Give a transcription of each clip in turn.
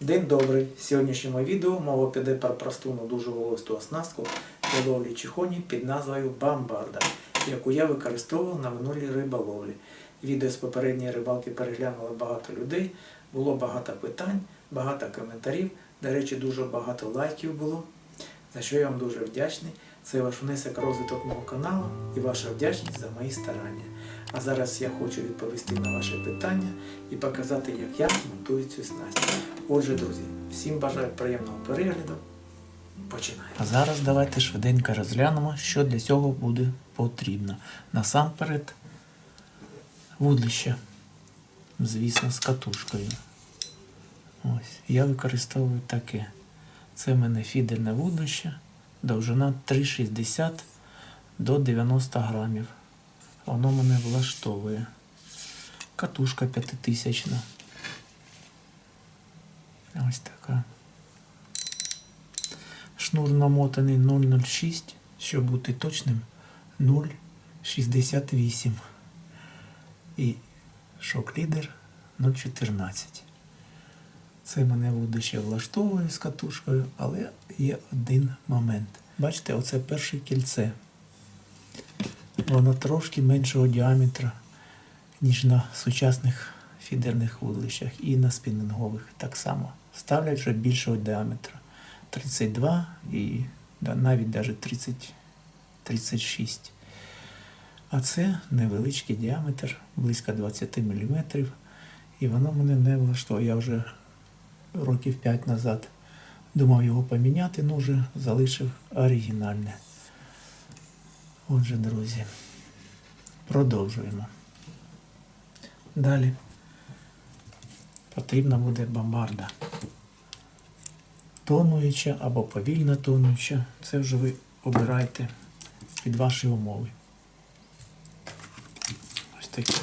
День добрий! В сьогоднішньому відео мова піде про просту, дуже волосту оснастку для ловлі чихоні під назвою Бамбарда, яку я використовував на минулій риболовлі. Відео з попередньої рибалки переглянуло багато людей, було багато питань, багато коментарів. До речі, дуже багато лайків було, за що я вам дуже вдячний. Це ваш внесок розвиток мого каналу і ваша вдячність за мої старання. А зараз я хочу відповісти на ваші питання і показати, як я монтую цю снасть. Отже, друзі, всім бажаю приємного перегляду. Починаємо. А зараз давайте швиденько розглянемо, що для цього буде потрібно. Насамперед, вудлище, звісно, з катушкою. Ось, я використовую таке. Це в мене фідерне вудлище, довжина 3,60 до 90 грамів. Воно мене влаштовує. Катушка п'ятитисячна. Ось така. Шнур намотаний 0,06, щоб бути точним 0,68. І шок-лідер 0,14. Це мене вудище влаштовує з катушкою, але є один момент. Бачите, оце перше кільце. Воно трошки меншого діаметра, ніж на сучасних фідерних вудлищах і на спінінгових так само. Ставлять вже більшого діаметра. 32 і навіть навіть 30, 36. А це невеличкий діаметр, близько 20 мм. І воно мене не влаштовує. Я вже років 5 назад думав його поміняти, але вже залишив оригінальне. Отже, друзі, продовжуємо. Далі потрібна буде бомбарда. Тонуюча або повільно тонуюча. Це вже ви обираєте під ваші умови. Ось такі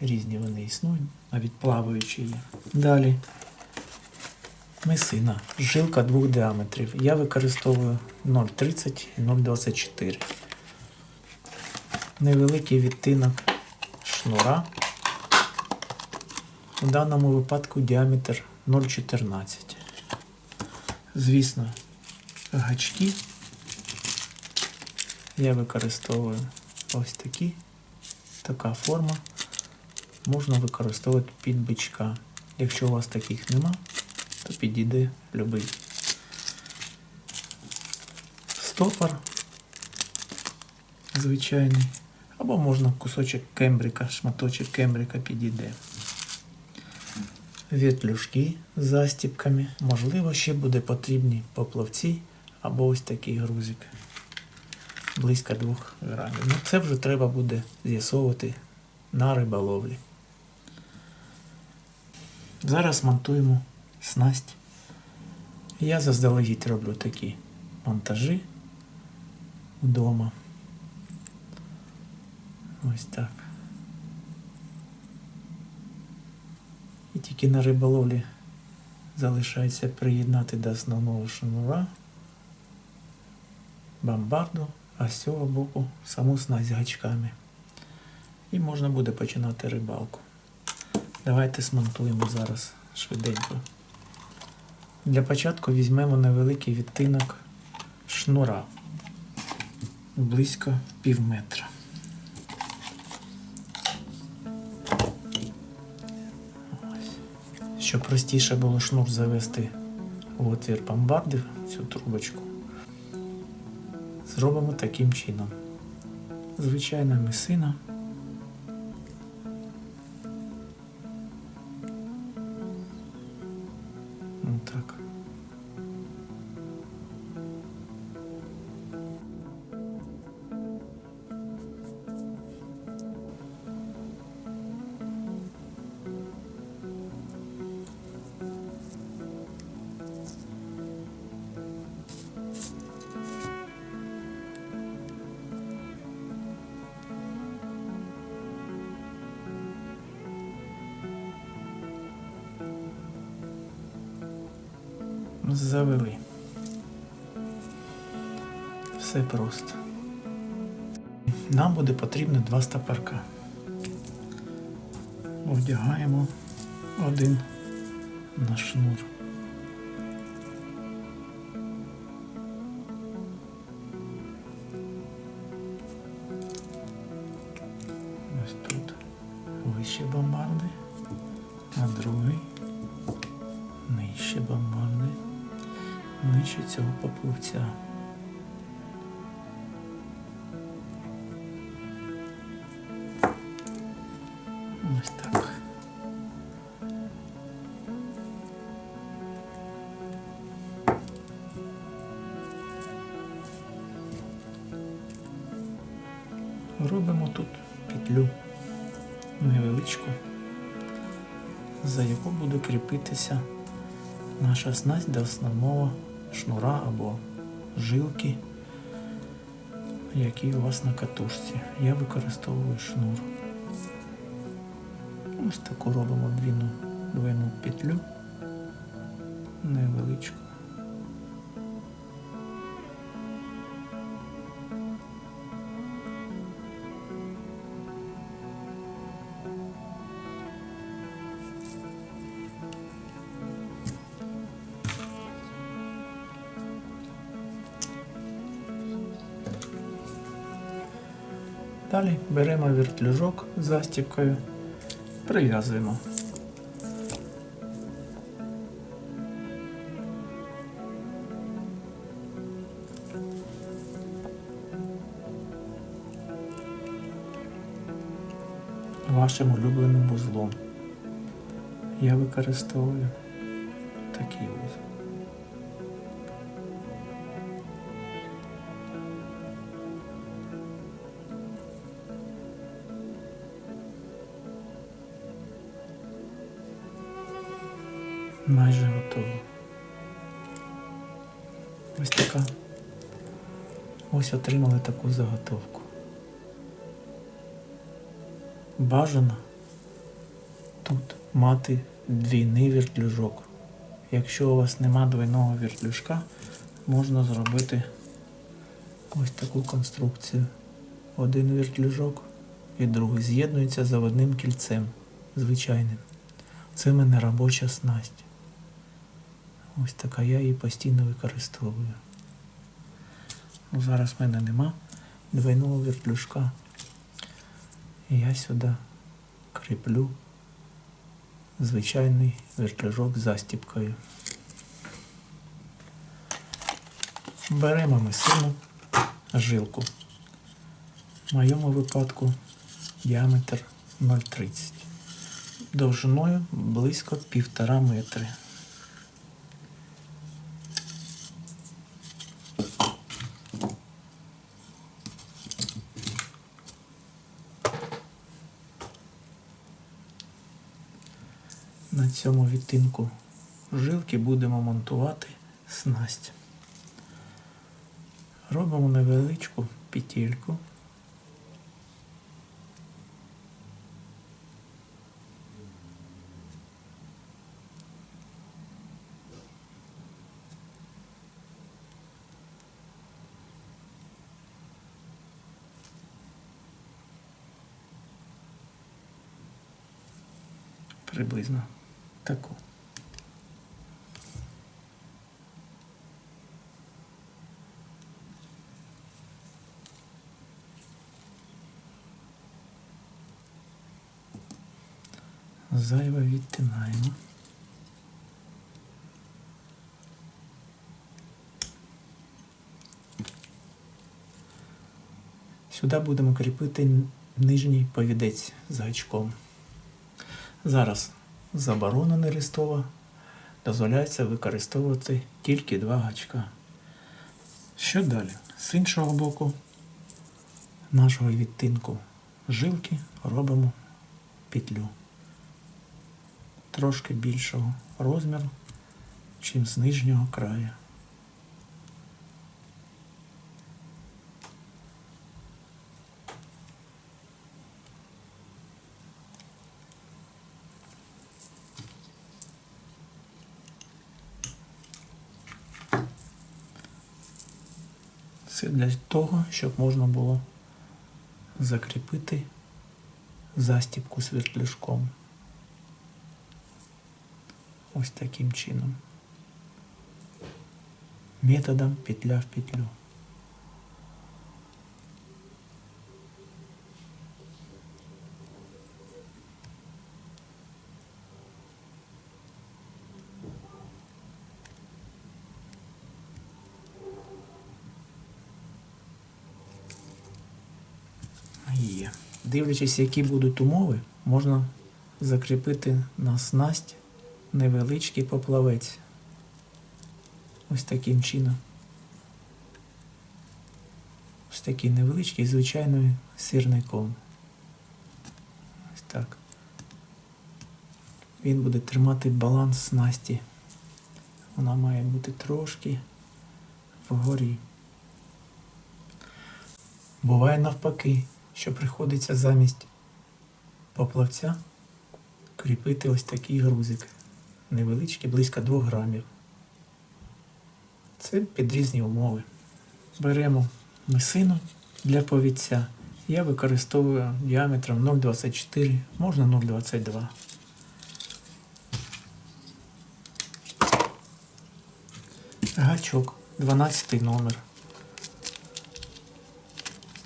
різні вони існують, навіть плаваючі є. Далі месина. Жилка двох діаметрів. Я використовую 0,30 і 0,24 невеликий відтинок шнура. У даному випадку діаметр 0,14. Звісно, гачки я використовую ось такі. Така форма. Можна використовувати під бичка. Якщо у вас таких нема, то підійде любий. Стопор звичайний. Або можна кусочок кембрика, шматочок кембрика підійде. Вітлюшки з застіпками. Можливо, ще буде потрібні поплавці або ось такий грузик. Близько 2 грамів. Ну це вже треба буде з'ясовувати на риболовлі. Зараз монтуємо снасть. Я заздалегідь роблю такі монтажі вдома. Ось так. І тільки на риболовлі залишається приєднати до основного шнура бомбарду, а з цього боку саму снасть з гачками. І можна буде починати рибалку. Давайте смонтуємо зараз швиденько. Для початку візьмемо невеликий відтинок шнура близько пів метра. Щоб простіше було шнур завести в отвір бомбарди, цю трубочку, зробимо таким чином. Звичайна місина. Завели. Все просто. Нам буде потрібно два стопорка. Одягаємо один на шнур. Ось так. Робимо тут петлю невеличку, за яку буде кріпитися наша снасть до основного шнура або жилки, який у вас на катушці. Я використовую шнур. Ось таку робимо двійну, двойну петлю невеличку. Далі беремо вертлюжок з застіпкою, прив'язуємо. Вашим улюбленим вузлом. Я використовую такий вузол. Майже готово. Ось така. Ось отримали таку заготовку. Бажано тут мати двійний вертлюжок. Якщо у вас нема двойного вертлюжка, можна зробити ось таку конструкцію. Один вертлюжок і другий з'єднується заводним кільцем звичайним. Це мене робоча снасть. Ось така я її постійно використовую. Ну, Зараз в мене нема двойного вертлюжка. Я сюди кріплю звичайний вертлюжок з застіпкою. Беремо ми сину жилку. В моєму випадку діаметр 0,30. Довжиною близько півтора метри. На цьому відтинку жилки будемо монтувати снасть. Робимо невеличку петельку. Приблизно таку. Зайве відтинаємо. Сюди будемо кріпити нижній повідець з гачком. Зараз заборона нерестова дозволяється використовувати тільки два гачка. Що далі? З іншого боку нашого відтинку жилки робимо петлю трошки більшого розміру, чим з нижнього краю. Це для того, щоб можна було закріпити застіпку свертлюжком. Ось таким чином. Методом петля в петлю. Дивлячись, які будуть умови, можна закріпити на снасть невеличкий поплавець. Ось таким чином. Ось такий невеличкий, звичайний сирником. Ось так. Він буде тримати баланс снасті. Вона має бути трошки вгорі. Буває навпаки, що приходиться замість поплавця кріпити ось такий грузик. Невеличкий, близько 2 грамів. Це під різні умови. Беремо мисину для повідця. Я використовую діаметром 0,24, можна 0,22. Гачок 12 номер.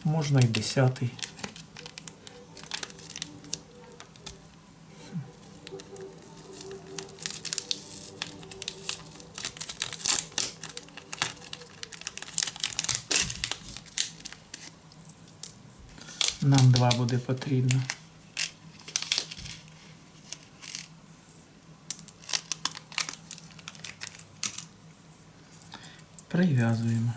Можна і 10. Буде потрібно. Прив'язуємо.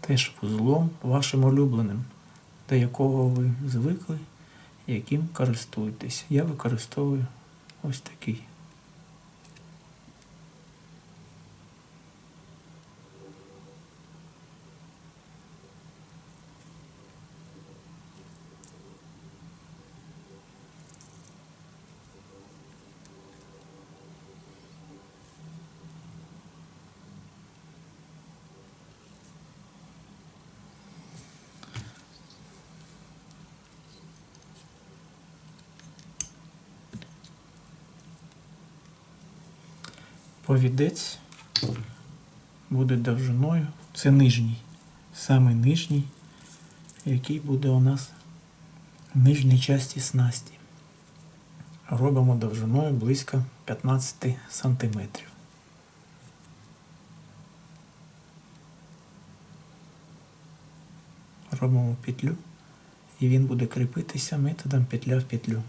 Теж вузлом вашим улюбленим, до якого ви звикли, яким користуєтесь. Я використовую ось такий. Повідець буде довжиною. Це нижній, саме нижній, який буде у нас в нижній часті снасті. Робимо довжиною близько 15 сантиметрів. Робимо петлю і він буде кріпитися методом петля в петлю.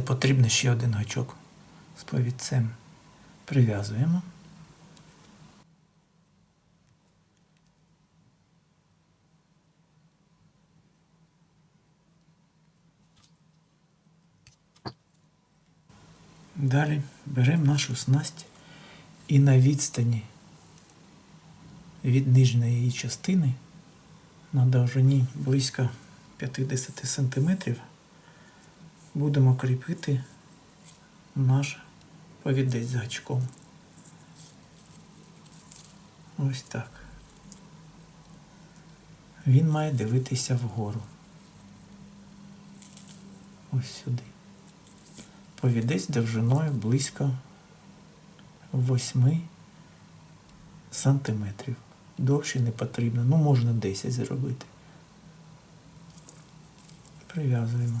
Буде потрібен ще один гачок з повідцем. Прив'язуємо. Далі беремо нашу снасть і на відстані від нижньої її частини на довжині близько 50 сантиметрів будемо кріпити наш повідець з гачком. Ось так. Він має дивитися вгору. Ось сюди. Повідець довжиною близько 8 сантиметрів. Довше не потрібно, ну можна 10 зробити. Прив'язуємо.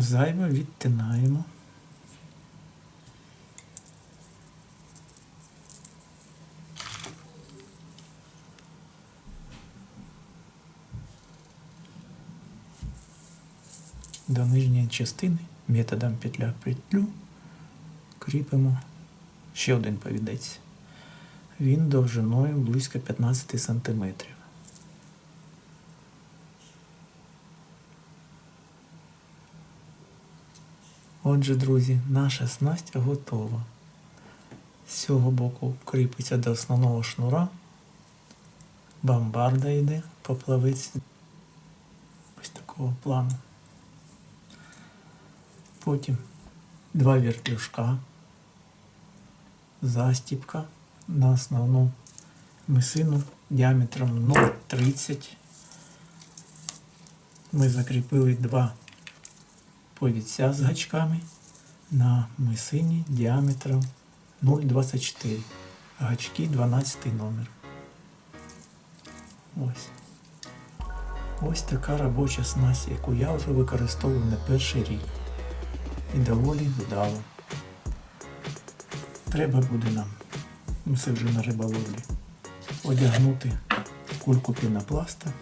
Зайве відтинаємо. До нижньої частини методом петля петлю кріпимо ще один повідець. Він довжиною близько 15 сантиметрів. Отже, друзі, наша снасть готова. З цього боку кріпиться до основного шнура. Бомбарда йде, поплавець ось такого плану. Потім два вертлюжка, застіпка на основну мисину діаметром 0,30. Ми закріпили два повідця з гачками на мисині діаметром 0,24. Гачки 12 номер. Ось. Ось така робоча снасть, яку я вже використовую не перший рік. І доволі вдало. Треба буде нам, ну це вже на риболовлі, одягнути кульку пінопласта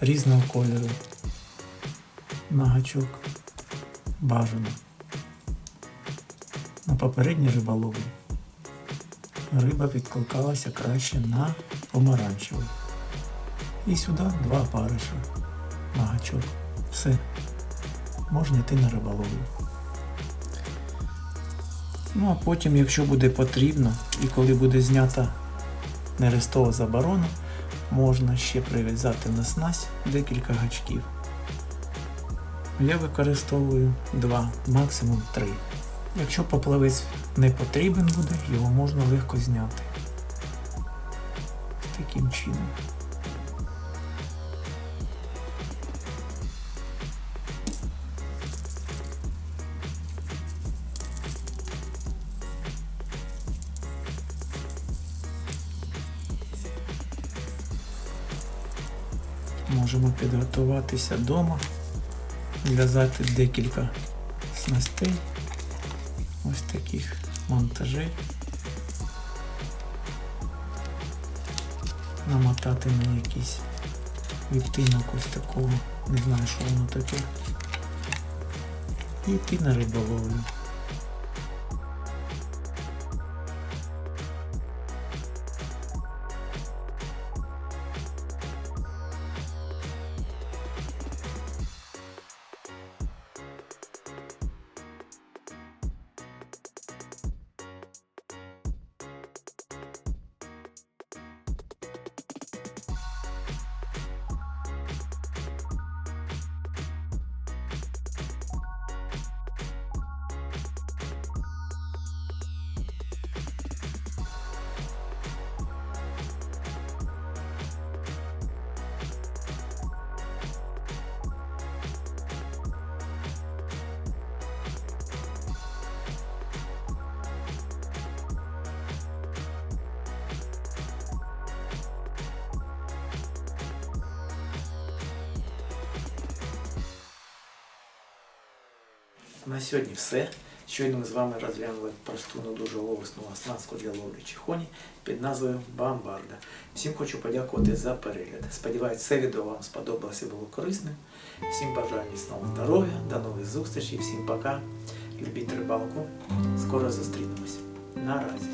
різного кольору на гачок бажано. На попередній риболовлі риба відкликалася краще на помаранчевий. І сюди два париша на гачок. Все. Можна йти на риболовлю. Ну а потім, якщо буде потрібно, і коли буде знята нерестова заборона, можна ще прив'язати на снасть декілька гачків. Я використовую два, максимум три. Якщо поплавець не потрібен буде, його можна легко зняти. Таким чином. Можемо підготуватися вдома, зв'язати декілька снастей, ось таких монтажей, намотати на якийсь відтинок ось такого, не знаю, що воно таке, і йти на риболовлю. На сьогодні все. Щойно ми з вами розглянули просту, ну дуже ловисну оснастку для ловлі чихоні під назвою Бамбарда. Всім хочу подякувати за перегляд. Сподіваюсь, це відео вам сподобалося і було корисним. Всім бажаю міцного здоров'я, до нових зустрічей, всім пока. Любіть рибалку. Скоро зустрінемось. Наразі.